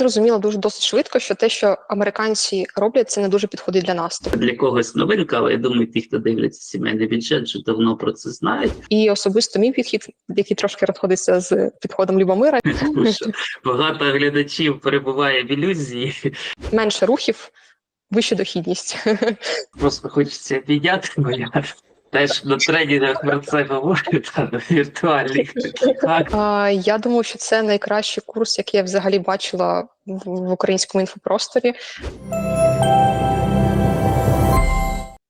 Зрозуміла дуже досить швидко, що те, що американці роблять, це не дуже підходить для нас. Для когось новинка, але я думаю, ті, хто дивляться сімейний бюджет, вже давно про це знають. І особисто мій підхід, який трошки розходиться з підходом Любомира, багато глядачів перебуває в ілюзії. менше рухів, вища дохідність. Просто хочеться підняти, теж на тренінгах про це говорю, та віртуальних таких Я думаю, що це найкращий курс, який я взагалі бачила в українському інфопросторі.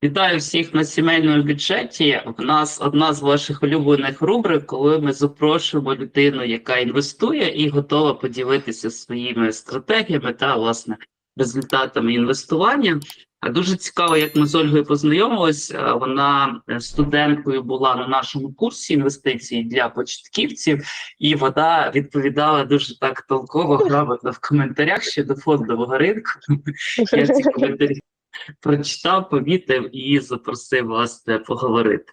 Вітаю всіх на сімейному бюджеті. В нас одна з ваших улюблених рубрик, коли ми запрошуємо людину, яка інвестує і готова поділитися своїми стратегіями та власне результатами інвестування. Дуже цікаво, як ми з Ольгою познайомились. Е, Вона е, студенткою була на нашому курсі інвестицій для початківців, і вона відповідала дуже так толково, грамотно в коментарях щодо фондового ринку. Я ці коментарі прочитав, помітив і запросив вас е, поговорити.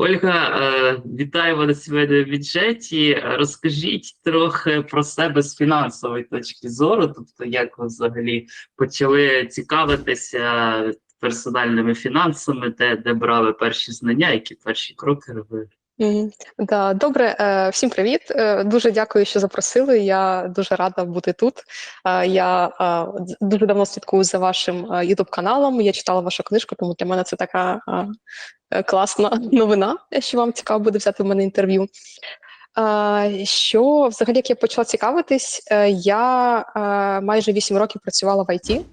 Ольга, е, вітаємо на сімейному бюджеті. Е, Розкажіть трохи про себе з фінансової точки зору, тобто, як ви взагалі почали цікавитися персональними фінансами, де, де брали перші знання, які перші кроки робили. Да, добре, е, всім привіт. Е, Дуже дякую, що запросили. Я дуже рада бути тут. Я дуже давно слідкую за вашим youtube каналом. Я читала вашу книжку, тому для мене це така класна новина, що вам цікаво буде взяти в мене інтерв'ю. Е, Що взагалі, як я почала цікавитись, е, я е, майже 8 років працювала в ІТ.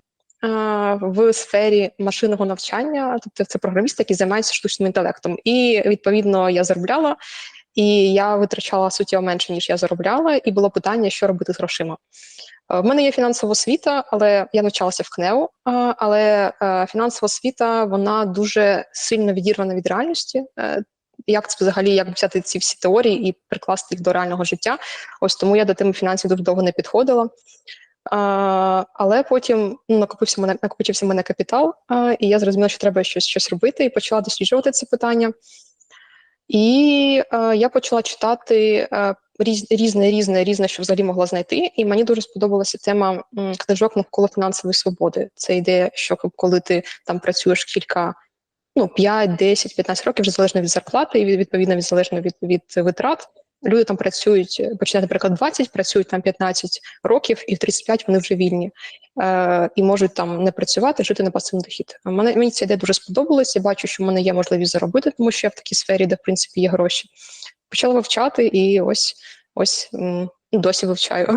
В сфері машинного навчання, тобто це програмісти, які займаються штучним інтелектом. І відповідно я заробляла, і я витрачала суттєво менше, ніж я заробляла, і було питання, що робити з грошима. Е, В мене є фінансова освіта, але я навчалася в КНЕУ, е, але е, фінансова освіта вона дуже сильно відірвана від реальності. Як це взагалі як взяти ці всі теорії і прикласти їх до реального життя? Ось тому я до теми фінансів дуже довго не підходила. А, але потім ну, накопився мене накопичився мене капітал, а, і я зрозуміла, що треба щось щось робити, і почала досліджувати це питання. І е, я почала читати е, різ, різне, різне, різне, що взагалі могла знайти. І мені дуже сподобалася тема книжок навколо фінансової свободи. Це ідея, що коли ти там працюєш кілька, ну 5, 10, 15 років, вже залежно від зарплати, і відповідно від залежно від, від витрат. Люди там працюють, починають, наприклад, 20, працюють там 15 років, і в 35 вони вже вільні е, і можуть там не працювати, жити на пасивний дохід. Мене мені ця ідея дуже сподобалась. Я бачу, що в мене є можливість заробити, тому що я в такій сфері, де в принципі є гроші. Почала вивчати, і ось ось досі вивчаю.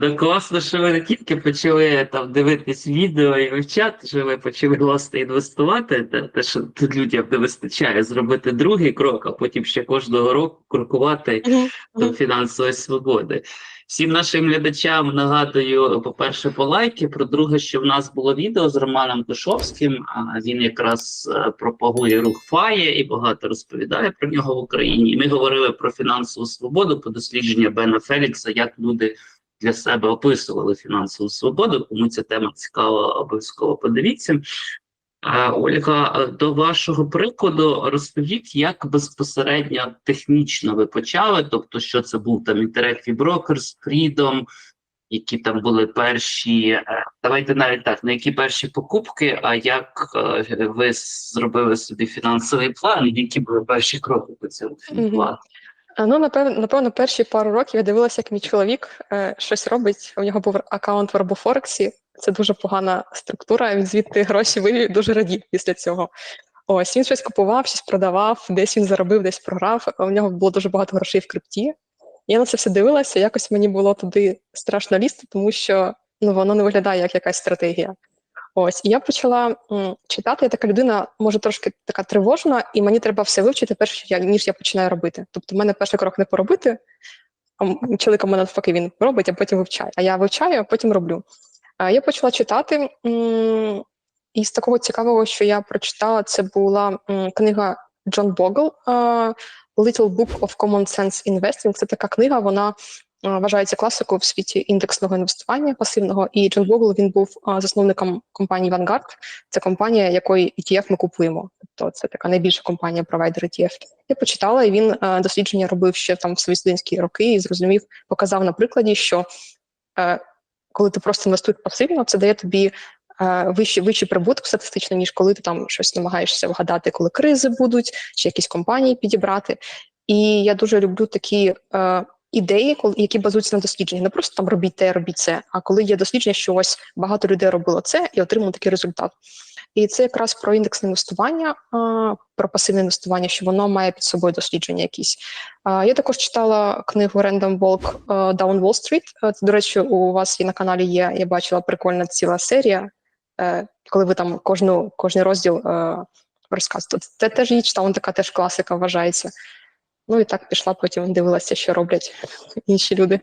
Ну, класно, що ви не тільки почали там дивитись відео і вивчати, що ви почали власне інвестувати. Те, те, що тут людям не вистачає зробити другий крок, а потім ще кожного року крокувати до фінансової свободи. Всім нашим глядачам нагадую, по-перше, по лайки. Про друге, що в нас було відео з Романом Тушовським. А він якраз е, пропагує рух ФАЄ і багато розповідає про нього в Україні. Ми говорили про фінансову свободу по дослідженню Бена Фелікса, як люди для себе описували фінансову свободу. Кому ця тема цікава, обов'язково подивіться. Ольга, е, до вашого прикладу, розкажіть, як безпосередньо технічно ви почали? Тобто, що це був там Interactive Brokers, Freedom, які там були перші, е, давайте навіть так, не які перші покупки, а як е, ви зробили собі фінансовий план, які були перші кроки по цьому плану? Ну, напевно, напевно, перші пару років я дивилася, як мій чоловік е, щось робить. У нього був аккаунт в Робофорексі. Це дуже погана структура. Він звідти гроші вивів дуже радів після цього. Ось він щось купував, щось продавав, десь він заробив, десь програв. У нього було дуже багато грошей в крипті. Я на це все дивилася. Якось мені було туди страшно лізти, тому що ну воно не виглядає як якась стратегія. Ось і я почала м, читати. Я така людина, може, трошки така тривожна, і мені треба все вивчити, перш ніж я починаю робити. Тобто, в мене перший крок не поробити, а м- чоловік мене навпаки він робить, а потім вивчає. А я вивчаю, а потім роблю. А я почала читати, м, і з такого цікавого, що я прочитала, це була м, книга Джон Богл Little Book of Common Sense Investing. Це така книга, вона вважається класикою в світі індексного інвестування пасивного. І Джон Богль він був засновником компанії Vanguard. Це компанія, якої ETF ми купуємо. Тобто це така найбільша компанія провайдер ETF. Я почитала, і він е, дослідження робив ще там в свої студентські роки і зрозумів, показав на прикладі, що е, коли ти просто інвестуєш пасивно, це дає тобі е, вищий, вищий прибуток статистично, ніж коли ти там щось намагаєшся вгадати, коли кризи будуть, чи якісь компанії підібрати. І я дуже люблю такі е, ідеї, які базуються на дослідженні. Не просто там робіть те, робіть це, а коли є дослідження, що ось багато людей робило це і отримали такий результат. І це якраз про індексне інвестування, про пасивне інвестування, що воно має під собою дослідження якісь. Я також читала книгу Random Walk Down Wall Street. Це, до речі, у вас є на каналі є, я бачила прикольна ціла серія, е, коли ви там кожну, кожний розділ е, розказуєте. Це теж її читала, така теж класика вважається. Ну і так пішла, потім дивилася, що роблять інші люди.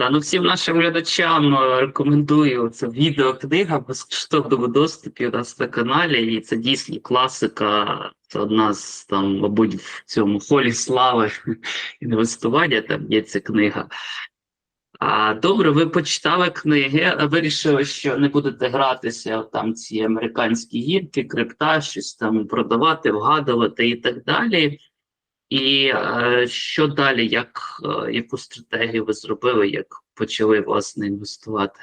Та ну всім нашим глядачам е, рекомендую це відеокнига безкоштовному доступі у нас на каналі, і це дійсно класика. Це одна з там, мабуть, в цьому холі слави інвестування. Там є ця книга. А добре, ви почитали книги, вирішили, що не будете гратися в там ці американські гірки, крипта, щось там продавати, вгадувати і так далі. І е, що далі? Як, е, яку стратегію ви зробили, як почали власне інвестувати?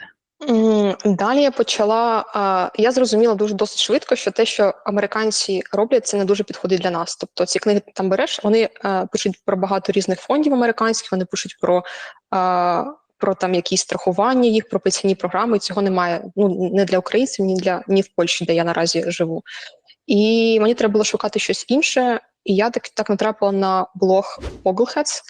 Далі я почала. Я зрозуміла дуже досить швидко, що те, що американці роблять, це не дуже підходить для нас. Тобто ці книги ти там береш, вони е, пишуть про багато різних фондів американських, вони пишуть про. е, Про там якісь страхування їх, про пенсійні програми. Цього немає ну не для українців, ні для ні в Польщі, де я наразі живу. І мені треба було шукати щось інше. І я так так натрапила на блог Ogleheads.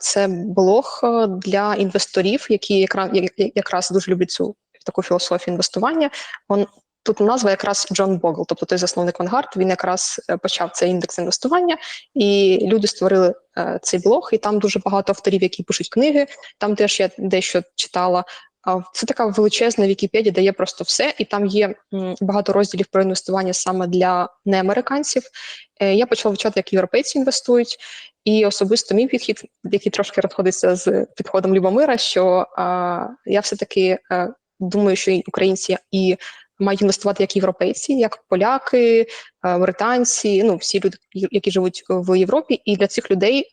Це блог е, для інвесторів, які якраз дуже люблять цю таку філософію інвестування. Он тут назва якраз Джон Богл, тобто той засновник Vanguard, Він якраз е, почав цей індекс інвестування, і люди створили е, цей блог. І там дуже багато авторів, які пишуть книги. Там теж я дещо читала. Це така величезна Вікіпедія, де є просто все, і там є багато розділів про інвестування саме для неамериканців. Е, Я почала вивчати, як європейці інвестують, і особисто мій підхід, який трошки розходиться з підходом Любомира, що я все-таки думаю, що і українці і мають інвестувати як європейці, як поляки, британці, ну всі люди, які живуть в Європі, і для цих людей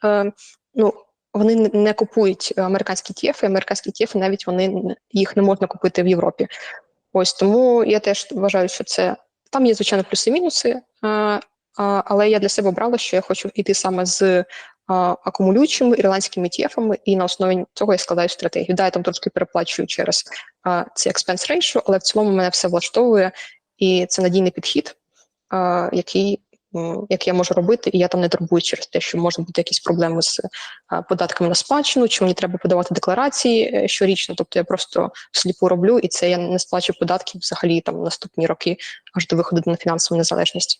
ну. Вони не- купують американські TF, і американські TF навіть вони їх не можна купити в Європі. Ось тому я теж вважаю, що це там є звичайно плюси-мінуси. а, але я для себе обрала, що я хочу йти саме з акумулюючими ірландськими ETF-ами, і на основі цього я складаю стратегію. Да, я там трошки переплачую через ці expense ratio, але в цілому мене все влаштовує, і це надійний підхід, який, який я можу робити, і я там не турбуюсь через те, що можуть бути якісь проблеми з податками на спадщину, чи мені треба подавати декларації е, щорічно. Тобто я просто всліпу роблю, і це я не сплачу податків взагалі там наступні роки аж до виходу на фінансову незалежність.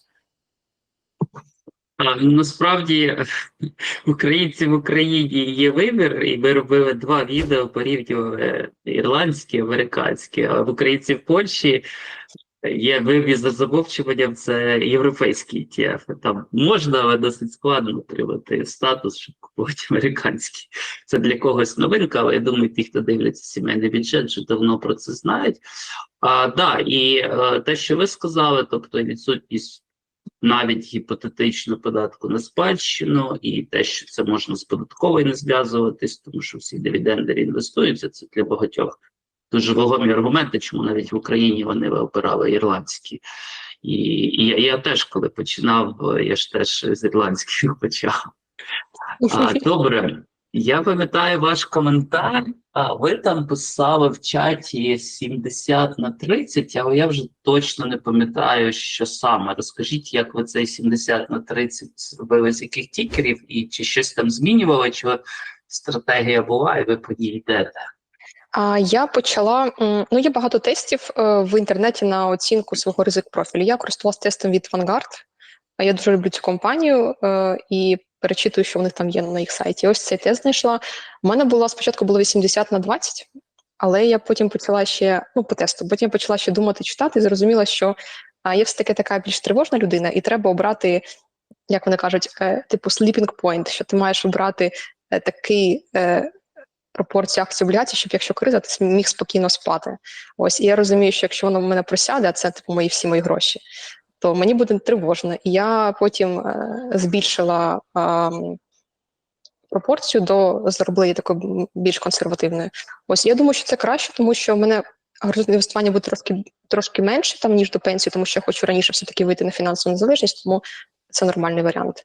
А, ну, насправді українці в Україні є вибір, і ми робили два відео порівнювали ірландські, американські, а в українців в Польщі є вибір за замовчуванням, це європейські ETF. Там можна, але досить складно отримати статус, щоб купувати американські. Це для когось новинка, але я думаю, ті, хто дивляться сімейний бюджет, вже давно про це знають. А, да, і е, те, що ви сказали, тобто відсутність навіть гіпотетично податку на спадщину, і те, що це можна з податковою не зв'язуватись, тому що всі дивіденди інвестуються. Це для багатьох дуже вагомі аргументи, чому навіть в Україні вони обирали ірландські. І, і я, я теж, коли починав, я ж теж з ірландських почав. А, добре, я пам'ятаю ваш коментар. А ви там писали в чаті 70 на 30, але я вже точно не пам'ятаю, що саме. Розкажіть, як ви цей 70 на 30 зробили, з яких тікерів, і чи щось там змінювали, чи стратегія була, і ви по ній йдете? А я почала. Ну, є багато тестів е, в інтернеті на оцінку свого ризик профілю. Я користувалася тестом від Vanguard. Я дуже люблю цю компанію е, і перечитую, що в них там є на їх сайті. Ось цей тест знайшла. У мене була спочатку було 80 на 20, але я потім почала ще ну по тесту. Потім почала ще думати, читати, і зрозуміла, що я все таки така більш тривожна людина, і треба обрати, як вони кажуть, е, типу sleeping point, що ти маєш обрати такий пропорцію акцій облігацій, щоб якщо криза, ти міг спокійно спати. Ось і я розумію, що якщо воно в мене просяде, а це типу мої всі мої гроші, то мені буде тривожно. І я потім е, збільшила е, пропорцію до такою м, більш консервативною. Ось я думаю, що це краще, тому що в мене горизонт інвестування буде трошки трошки менше там ніж до пенсії, тому що я хочу раніше все таки вийти на фінансову незалежність, тому це нормальний варіант.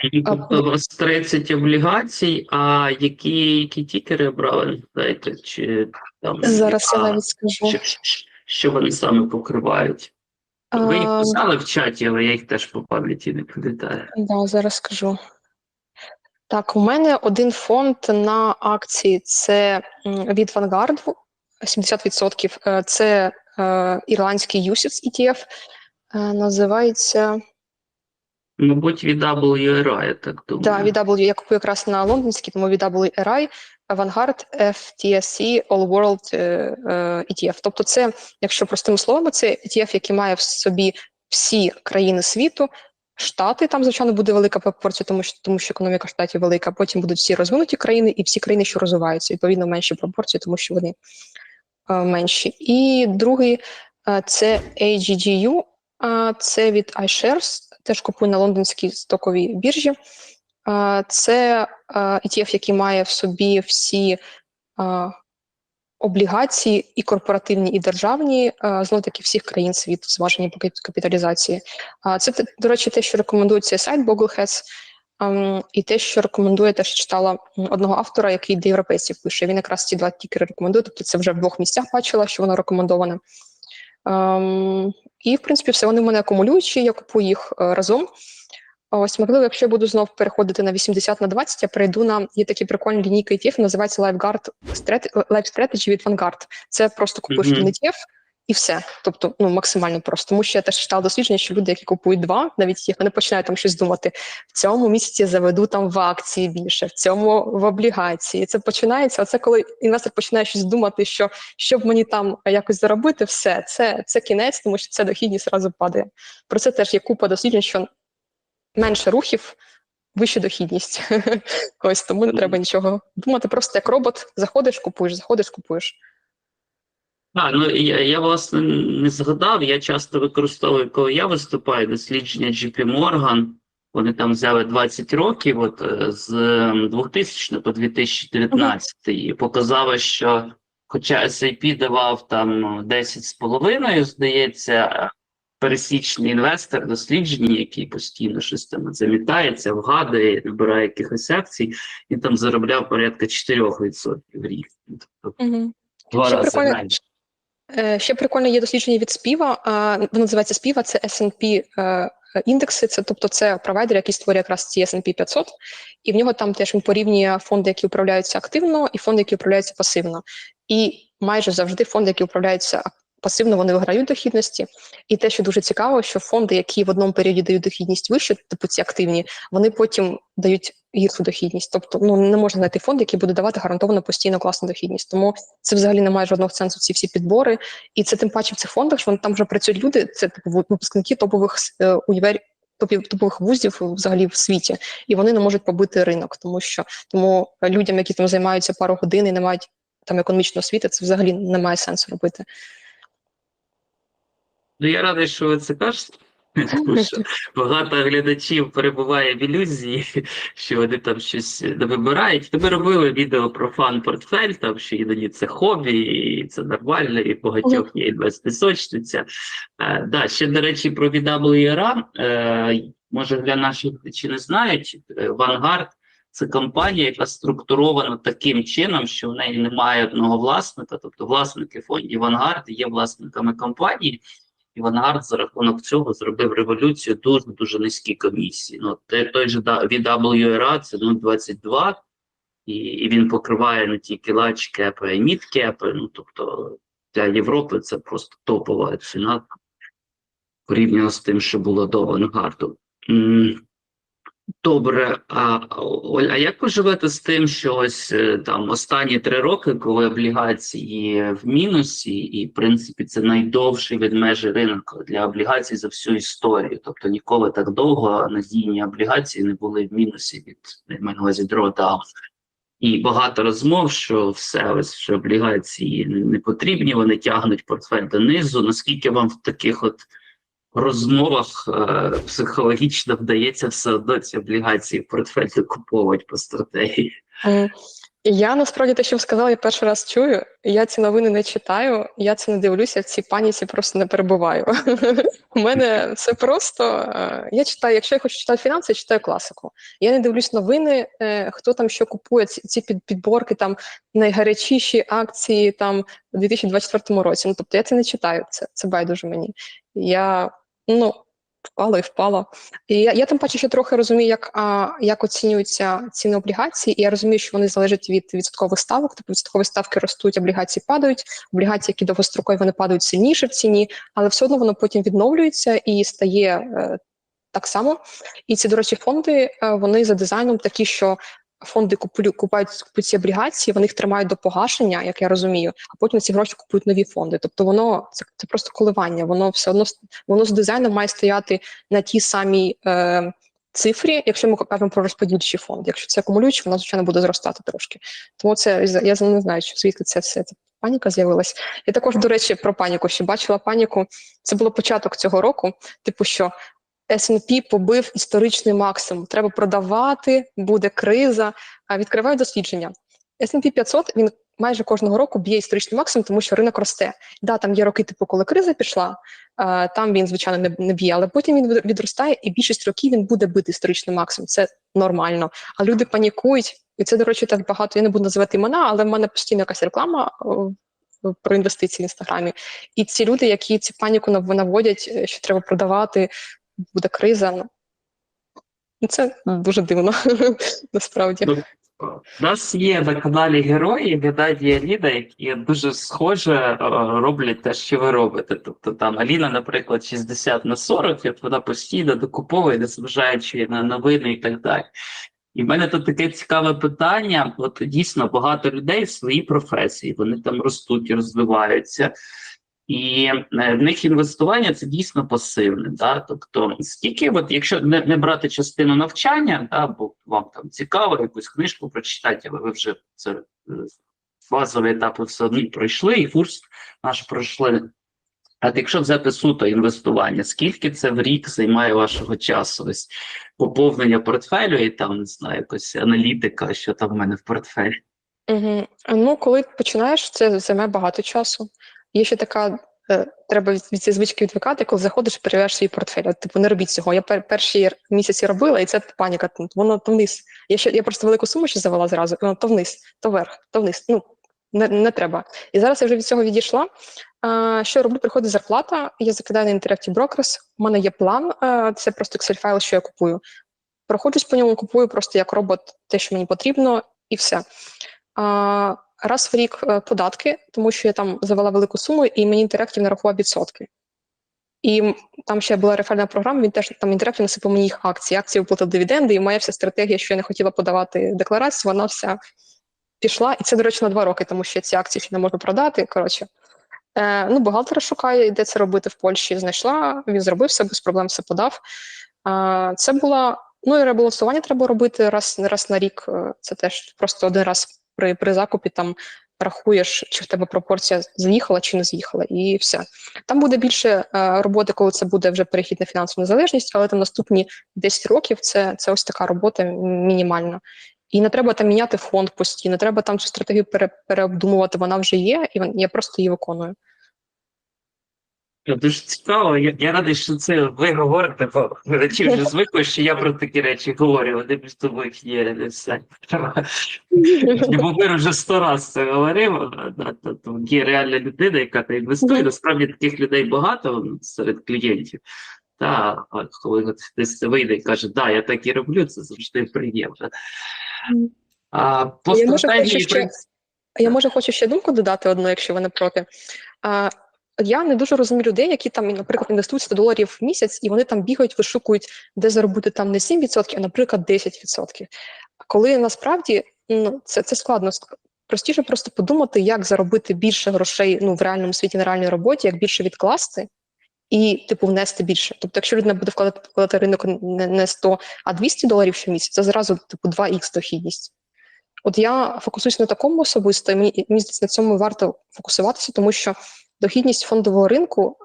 І у вас 30 облігацій, а які, які тікери брали, знаєте, чи там Зараз я навіть скажу. що, вони саме покривають? Ви їх писали в чаті, але я їх теж по пам'яті не пам'ятаю. Да, зараз скажу. Так, у мене один фонд на акції це від Vanguard 70%. Е, Це е, ірландський UCITS ETF. Е, називається Мабуть, від WRA, я так думаю. да, VW. Я купую якраз на лондонський, тому VWRI, Vanguard FTSE All World е, е, ETF. Тобто, це, якщо простими словами, це ETF, який має в собі всі країни світу. Штати там, звичайно, буде велика пропорція, тому що тому що економіка штатів велика. Потім будуть всі розвинуті країни і всі країни, що розвиваються, відповідно менші пропорції, тому що вони е, менші. І другий е, це AGGU, е, це від iShares, теж купую на лондонській стоковій біржі. Це ETF, який має в собі всі облігації, і корпоративні, і державні, знову таки всіх країн світу, зважені по капіталізації. Це, до речі, те, що рекомендує цей сайт Bogleheads, і те, що рекомендує, теж читала одного автора, який для європейців пише. Він якраз ці два тікери рекомендує, тобто це вже в двох місцях бачила, що воно рекомендоване. Ем, і, в принципі, все вони в мене акумулюючі, я купую їх е, разом. Ось, можливо, якщо я буду знов переходити на 80 на 20, я перейду на є такі прикольні лінійки ETF, називається LifeGuard Life Strategy від Vanguard. Це просто купиш mm-hmm. ETF і все. Тобто, ну максимально просто. Тому що я теж читала дослідження, що люди, які купують два, навіть ETF, вони починають там щось думати. В цьому місяці заведу там в акції більше, в цьому в облігації. Це починається. Оце коли інвестор починає щось думати, що щоб мені там якось заробити, все це, це кінець, тому що це дохідність зразу падає. Про це теж є купа досліджень, що менше рухів, вища дохідність. Ось тому не треба нічого думати. Просто як робот, заходиш, купуєш, заходиш, купуєш. А, ну я, я власне не згадав. Я часто використовую, коли я виступаю, дослідження JP Morgan. Вони там взяли 20 років, от е, з ем, 2000 по 2019, і показало, що хоча S&P давав там 10,5, здається, пересічний інвестор дослідження, який постійно щось там замітається, вгадує, набирає якихось акцій, він там заробляв порядка 4% в рік. Тобто два рази менше. Е, Ще прикольно є дослідження від співа. Воно називається співа, це S&P е, індекси. Це тобто це провайдер, який створює якраз ці S&P 500, і в нього там теж він порівнює фонди, які управляються активно, і фонди, які управляються пасивно. І майже завжди фонди, які управляються пасивно, вони виграють дохідності. І те, що дуже цікаво, що фонди, які в одному періоді дають дохідність вищу, типу ці активні, вони потім дають гіршу дохідність. Тобто, ну не можна знайти фонд, який буде давати гарантовано постійно класну дохідність. Тому це взагалі не має жодного сенсу. Ці всі підбори, і це тим паче в цих фондах, що там вже працюють люди. Це типу випускники топових е. Топів топових вузів взагалі в світі, і вони не можуть побити ринок, тому що тому людям, які там займаються пару годин і не мають там економічної освіти, це взагалі не має сенсу робити. Ну, я радий, що ви це кажете. Тому що багато глядачів перебуває в ілюзії, що вони там щось не вибирають. Ми робили відео про фан-портфель, там що іноді це хобі, і це нормально, і багатьох є інвестисочниця. Е, да, ще, до речі, про VWRA. Е, може, для наших глядачів не знають, е, Vanguard це компанія, яка структурована таким чином, що в неї немає одного власника, тобто власники фондів Vanguard є власниками компанії. І за рахунок цього зробив революцію дуже дуже низькі комісії. Ну той, же від WRA це 0,22, і, і він покриває не тільки лач кепи, а й мід кепи. Ну тобто для Європи це просто топова ціна порівняно з тим, що було до Vanguard. Добре, а Оль, як ви живете з тим, що ось е, там останні три роки, коли облігації в мінусі, і в принципі це найдовший відмежий ринок для облігацій за всю історію. Тобто ніколи так довго надійні облігації не були в мінусі від увазі drawdown. І багато розмов, що все ось що облігації не потрібні, вони тягнуть портфель донизу. Наскільки вам в таких от розмовах е, психологічно вдається все одно ці облігації портфель докуповувати по стратегії. Я насправді те, що ви сказали, я перший раз чую. Я ці новини не читаю, я це не дивлюся, в цій паніці просто не перебуваю. У мене це просто. е, Я читаю, якщо я хочу читати фінанси, я читаю класику. Я не дивлюсь новини, е, хто там що купує, ці, ці під, підборки, там найгарячіші акції там у 2024 році. Ну тобто я це не читаю. Це, це байдуже мені. Я ну. Впала і впала. І я, я тим паче ще трохи розумію, як, а, як оцінюються ціни облігацій, і я розумію, що вони залежать від відсоткових ставок. Тобто відсоткові ставки ростуть, облігації падають. Облігації, які довгострокові, вони падають сильніше в ціні, але все одно воно потім відновлюється і стає е, так само. І ці, до речі, фонди е, вони за дизайном такі, що фонди куплю, купують, купують ці облігації, вони їх тримають до погашення, як я розумію, а потім ці гроші купують нові фонди. Тобто воно це, це просто коливання. Воно все одно воно з дизайном має стояти на тій самій е, цифрі, якщо ми кажемо про розподільчий фонд. Якщо це акумулюючий, воно звичайно буде зростати трошки. Тому це я не знаю, що звідки це все паніка з'явилась. Я також, до речі, про паніку ще бачила паніку. Це було початок цього року. Типу, що S&P побив історичний максимум. Треба продавати, буде криза. Відкриваю дослідження. S&P 500, він майже кожного року б'є історичний максимум, тому що ринок росте. Да, там є роки, типу, коли криза пішла, там він, звичайно, не, б'є, але потім він від- відростає, і більшість років він буде бити історичний максимум. Це нормально. А люди панікують, і це, до речі, так багато. Я не буду називати імена, але в мене постійно якась реклама про інвестиції в інстаграмі. І ці люди, які цю паніку нав- наводять, е, що треба продавати, буде криза. ну, Ну, це дуже дивно, насправді. Ну, У нас є на каналі герої Геннадія Ліда, які дуже схоже е, роблять те, що ви робите. Тобто там Аліна, наприклад, 60 на 40, як вона постійно докуповує, незважаючи на новини і так далі. І в мене тут таке цікаве питання. От дійсно багато людей в своїй професії, вони там ростуть і розвиваються. І е, в них інвестування це дійсно пасивне. Да? Тобто, скільки, от, якщо не, не брати частину навчання, да, бо вам там цікаво якусь книжку прочитати, але ви вже це е, базові етапи все одно пройшли, і курс наш пройшли. А якщо взяти суто інвестування, скільки це в рік займає вашого часу? Ось поповнення портфелю і там не знаю, якось аналітика, що там в мене в портфелі. Угу. Ну, коли починаєш, це займе багато часу. Є ще така, е, треба від, цієї звички відвикати, коли заходиш, перевіряєш свій портфель. Типу, не робіть цього. Я пер, перші місяці робила, і це паніка. Воно то вниз. Я ще я просто велику суму ще завела зразу, і воно то вниз, то вверх, то вниз. Ну не, не треба. І зараз я вже від цього відійшла. Що я роблю? Приходить зарплата, я закидаю на Interactive Brokers, У мене є план, е, це просто Excel файл, що я купую. Проходжусь по ньому, купую просто як робот те, що мені потрібно, і все. Раз в рік е, податки, тому що я там завела велику суму, і мені інтерактив нарахував відсотки. І там ще була реферальна програма, він теж там інтерактив насипав мені їх акції. Акції виплатив дивіденди, і моя вся стратегія, що я не хотіла подавати декларацію, вона вся пішла. І це, до речі, на два роки, тому що ці акції ще не можна продати. Коротше, е, ну, бухгалтера шукає, де це робити в Польщі. Знайшла, він зробив все, без проблем все подав. Е, це була. Ну і ребалансування треба робити раз, раз на рік. е, Це теж просто один раз при, при закупі там рахуєш, чи в тебе пропорція з'їхала чи не з'їхала, і все. Там буде більше е, роботи, коли це буде вже перехід на фінансову незалежність, але там наступні 10 років це, це ось така робота мінімальна. І не треба там міняти фонд постійно, треба там цю стратегію пере, переобдумувати, вона вже є, і я просто її виконую. Дуже цікаво. Я, я радий, що це ви говорите, бо глядачі вже звикли, що я про такі речі говорю. Вони між тобою є не все. Бо вже сто раз це говорив. Є реальна людина, яка та інвестує. Насправді таких людей багато серед клієнтів. Та коли десь вийде і каже, да, я так і роблю, це завжди приємно. А, по Я може хочу ще- Я може хочу ще думку додати одну, якщо ви не проти. А, я не дуже розумію людей, які там, наприклад, інвестують 100 доларів в місяць, і вони там бігають, вишукують, де заробити там не 7%, а, наприклад, 10%. Коли насправді ну, це, це складно. Простіше просто подумати, як заробити більше грошей ну, в реальному світі, на реальній роботі, як більше відкласти і, типу, внести більше. Тобто, якщо людина буде вкладати, вкладати ринок не, не 100, а 200 доларів щомісяця, це зразу типу 2х дохідність. От я фокусуюсь на такому особисто, і мені здається, на цьому варто фокусуватися, тому що дохідність фондового ринку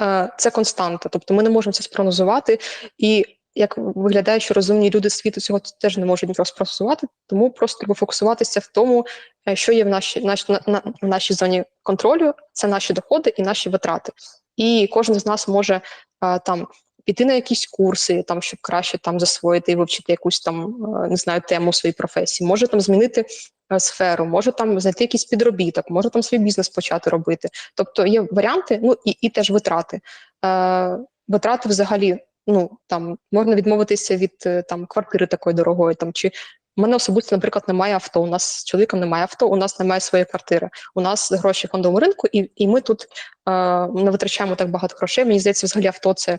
е, це константа. Тобто ми не можемо це спрогнозувати. І як виглядає, що розумні люди світу цього теж не можуть спрогнозувати, тому просто треба фокусуватися в тому, е, що є в нашій, наш, на, на, нашій зоні контролю, це наші доходи і наші витрати. І кожен з нас може е, там піти на якісь курси, там щоб краще там засвоїти і вивчити якусь там е, не знаю тему своїй професії, може там змінити е, сферу, може там знайти якийсь підробіток, може там свій бізнес почати робити. Тобто є варіанти, ну і, і теж витрати. Е, витрати взагалі, ну там можна відмовитися від е, там квартири такої дорогої, там чи у мене особисто, наприклад, немає авто. У нас з чоловіком немає авто, у нас немає своєї квартири. У нас гроші фондовому ринку, і, і ми тут е, не витрачаємо так багато грошей. Мені здається, взагалі авто це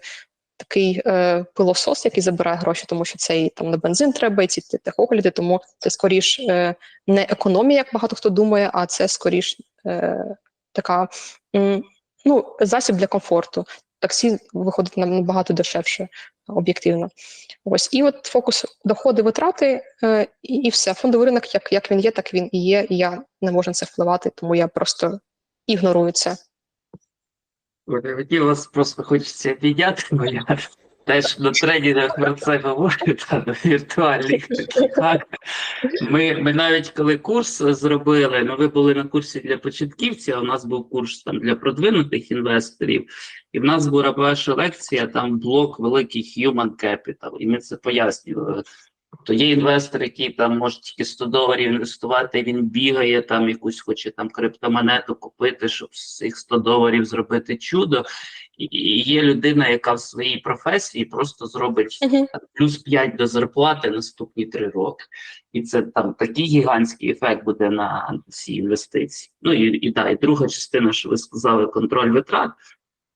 такий е, пилосос, який забирає гроші, тому що це і там на бензин треба, і ці техогляди, тому це скоріш е, не економія, як багато хто думає, а це скоріш е, така м, ну, засіб для комфорту. Таксі виходить нам набагато дешевше, об'єктивно. Ось і от фокус доходи, витрати, е, і, і все. Фондовий ринок, як, як він є, так він і є. І я не можу на це впливати, тому я просто ігнорую це. Мені вас просто хочеться підняти, бо я теж на тренінгах про це говорю, та на віртуальних так. Ми, ми навіть коли курс зробили, ну ви були на курсі для початківців, а у нас був курс там для продвинутих інвесторів, і в нас була перша лекція, там блок великий Human Capital, і ми це пояснювали. То є інвестор, який там може тільки 100 доларів інвестувати, він бігає, там якусь хоче там криптомонету купити, щоб з цих 100 доларів зробити чудо. І- є людина, яка в своїй професії просто зробить Мгм. плюс 5 до зарплати наступні 3 роки. І це там такий гігантський ефект буде на ці інвестиції. Ну і, і, да, і друга частина, що ви сказали, контроль витрат.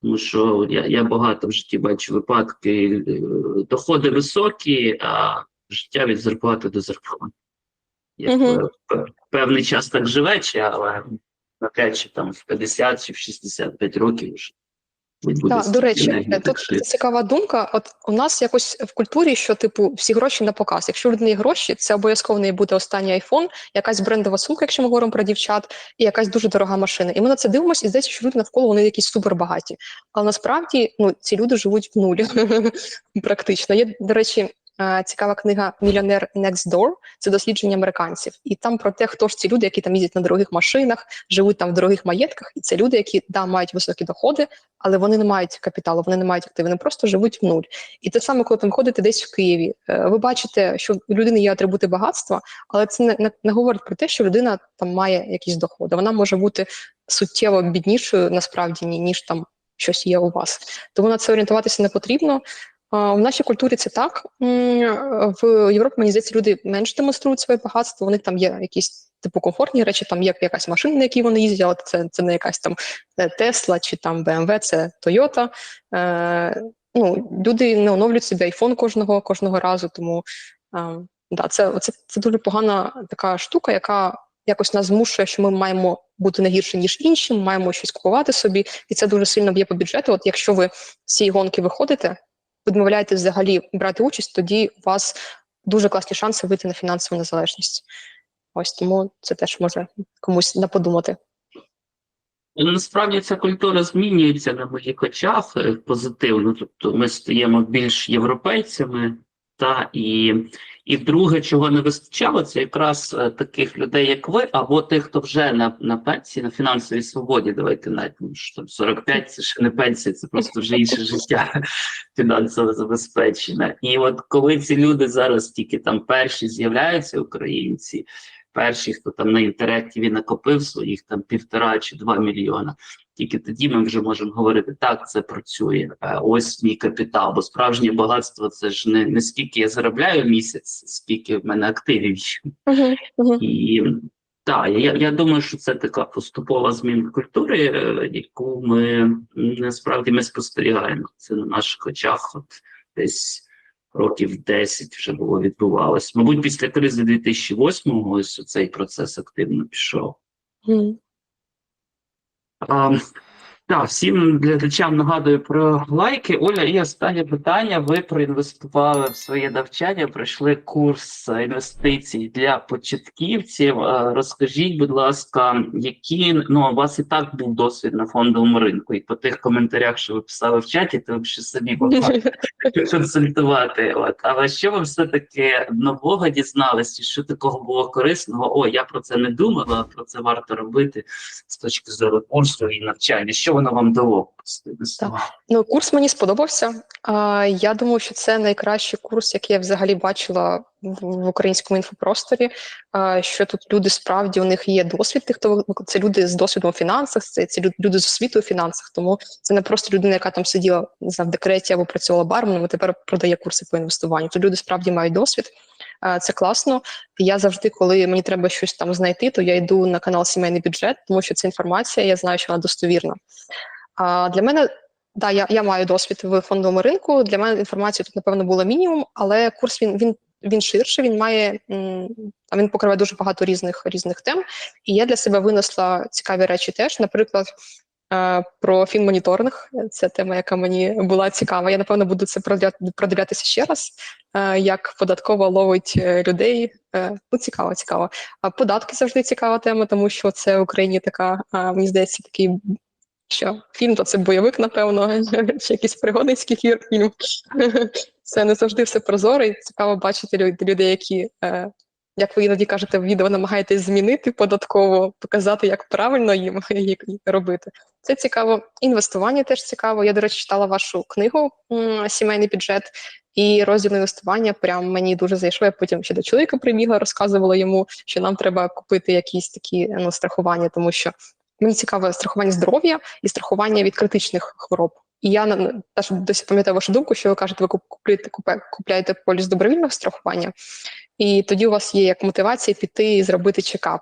Тому що я, я багато в житті бачу випадки, е, доходи високі, а життя від зарплати до зарплати. Як е, певний час так живе, але навряд чи там в 50 чи в 65 років вже. Так, до речі, енергії, е, так тут цікава думка. От у нас якось в культурі, що типу всі гроші на показ. Якщо в людини гроші, це обов'язково в неї буде останній айфон, якась брендова сумка, якщо ми говоримо про дівчат, і якась дуже дорога машина. І ми на це дивимося, і здається, що люди навколо вони якісь супербагаті. Але насправді ну ці люди живуть в нулі практично. Є, до речі, цікава книга Мільйонер Next Door. Це дослідження американців, і там про те, хто ж ці люди, які там їздять на дорогих машинах, живуть там в дорогих маєтках, і це люди, які да мають високі доходи, але вони не мають капіталу, вони не мають активів, вони просто живуть в нуль. І те саме, коли ви ходите десь в Києві, е, ви бачите, що у людини є атрибути багатства, але це не, не, не говорить про те, що людина там має якісь доходи. Вона може бути суттєво біднішою насправді ніж там щось є у вас. Тому на це орієнтуватися не потрібно. В нашій культурі це так. В Європі, мені здається, люди менш демонструють своє багатство. У них там є якісь типу комфортні речі, там є якась машина, на якій вони їздять, але це, це не якась там е, Тесла чи там BMW, це Toyota. Е, ну, люди не оновлюють собі айфон кожного кожного разу, тому е, да, це, це, це дуже погана така штука, яка якось нас змушує, що ми маємо бути не гірше, ніж інші, ми маємо щось купувати собі, і це дуже сильно б'є по бюджету. От якщо ви з цієї гонки виходите, відмовляєтесь взагалі брати участь, тоді у вас дуже класні шанси вийти на фінансову незалежність. Ось тому це теж може комусь наподумати. Ну, Насправді ця культура змінюється на моїх очах е, позитивно. Тобто ми стаємо більш європейцями, та і, і друге, чого не вистачало, це якраз е, таких людей, як ви, або тих, хто вже на, на пенсії, на фінансовій свободі. Давайте навіть ну, що там 45 це ще не пенсія, це просто вже інше життя фінансово забезпечене. І от коли ці люди зараз тільки там перші з'являються, українці перші, хто там на інтерактиві накопив своїх там півтора чи два мільйона. Тільки тоді ми вже можемо говорити, так, це працює. е, Ось мій капітал. Бо справжнє багатство це ж не, не скільки я заробляю в місяць, скільки в мене активів. Угу, угу. І Так, я, я думаю, що це така поступова зміна культури, е, яку ми насправді ми спостерігаємо. Це на наших очах, от десь років 10 вже було відбувалось. Мабуть, після кризи 2008-го ось цей процес активно пішов. Mm. А, так, всім глядачам нагадую про лайки. Оля, і останнє питання. Ви проінвестували в своє навчання, пройшли курс інвестицій для початківців. Е, Розкажіть, будь ласка, які ну у вас і так був досвід на фондовому ринку, і по тих коментарях, що ви писали в чаті, то ще самі могли консультувати. От. Але що ви все-таки нового дізналися? Що такого було корисного? О, я про це не думала, про це варто робити з точки зору курсу і навчання. Що воно вам дало? Ну, курс мені сподобався. А, я думаю, що це найкращий курс, який я взагалі бачила в, українському інфопросторі. А, що тут люди справді у них є досвід, тих, хто це люди з досвідом у фінансах, це, це лю- люди з освітою у фінансах. Тому це не просто людина, яка там сиділа не знаю, в декреті або працювала барменом, і тепер продає курси по інвестуванню. Тут люди справді мають досвід. Це класно. Я завжди, коли мені треба щось там знайти, то я йду на канал Сімейний бюджет, тому що це інформація, я знаю, що вона достовірна. А для мене, да, я, я маю досвід в фондовому ринку. Для мене інформації тут, напевно, було мінімум, але курс він він, він ширший, він має він покриває дуже багато різних різних тем. І я для себе винесла цікаві речі теж. Наприклад, про фінмоніторинг. Це тема, яка мені була цікава. Я напевно буду це продивлятися ще раз. Як податково ловить е, людей. Е, Ну, цікаво, цікаво. А податки завжди цікава тема, тому що це в Україні така, мені здається, такий що фільм то це бойовик, напевно, чи якийсь пригодницький фільм. Це не завжди все прозоро, і цікаво бачити людей, які, е, як ви іноді кажете, в відео намагаєтесь змінити податково, показати, як правильно їм робити. Це цікаво. Інвестування теж цікаво. Я, до речі, читала вашу книгу Сімейний бюджет. І розділ інвестування прям мені дуже зайшов. Я потім ще до чоловіка прибігла, розказувала йому, що нам треба купити якісь такі ну, страхування, тому що Мені цікаве страхування здоров'я і страхування від критичних хвороб. І я теж досі пам'ятаю вашу думку, що ви кажете, ви куп- купуєте, купе- купляєте поліс добровільного страхування, і тоді у вас є як мотивація піти і зробити чекап.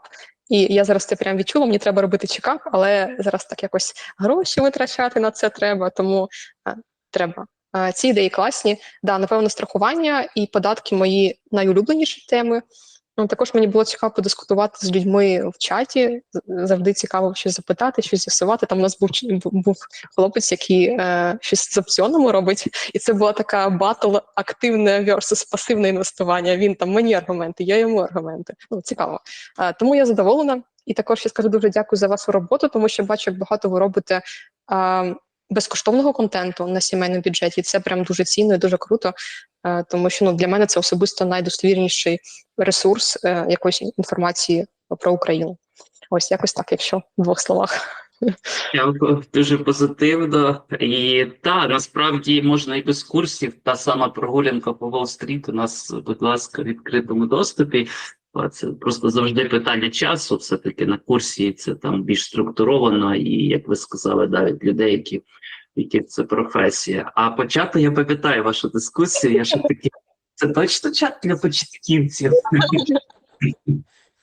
І я зараз це прям відчула, мені треба робити чекап, але зараз так якось гроші витрачати на це треба, тому е, треба. Е, ці ідеї класні. Да, напевно, страхування і податки мої найулюбленіші теми. Ну, також мені було цікаво подискутувати з людьми в чаті. Завжди цікаво щось запитати, щось з'ясувати. Там у нас був був хлопець, який е, щось з опціонами робить, і це була така батл активне versus пасивне інвестування. Він там мені аргументи, я йому аргументи. Ну цікаво. Е, тому я задоволена. І також я скажу дуже дякую за вашу роботу, тому що бачу, як багато ви робите. Е, Безкоштовного контенту на сімейному бюджеті це прям дуже цінно і дуже круто, е, тому що ну для мене це особисто найдостовірніший ресурс е, якоїсь інформації про Україну. Ось якось так, якщо в двох словах. Дякую, дуже позитивно. І та насправді можна і без курсів. Та сама прогулянка по Уолл-стріт у нас, будь ласка, в відкритому доступі. Це просто завжди питання часу. Все таки на курсі це там більш структуровано, і як ви сказали, навіть людей, які які це професія. А почати я пам'ятаю вашу дискусію. Я ще таки це точно чат для початківців.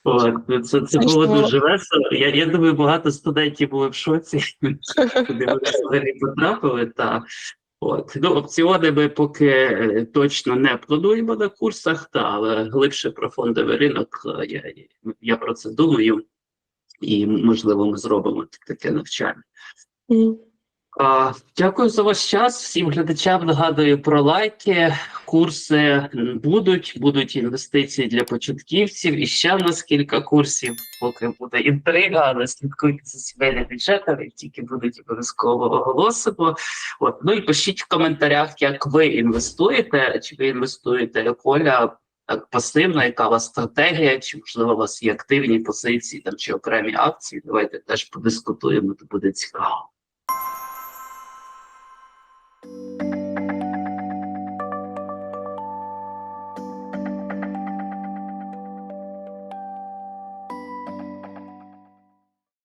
От, це, це було дуже весело. Я, я думаю, багато студентів були в шоці, куди вони взагалі потрапили. Та, от. Ну, опціони ми поки е, точно не плануємо на курсах, та, але глибше про фондовий ринок е, я, я про це думаю, і можливо ми зробимо таке навчання. Дякую за ваш час. Всім глядачам нагадую про лайки. Курси будуть, будуть інвестиції для початківців. І ще в нас кілька курсів, поки буде інтрига, але слідкуйте за сімейним бюджетом, як тільки будуть обов'язково оголосимо. От ну і пишіть в коментарях, як ви інвестуєте, чи ви інвестуєте як Оля так пасивно, яка у вас стратегія, чи можливо у вас є активні позиції там чи окремі акції. Давайте теж подискутуємо, то буде цікаво. Thank you.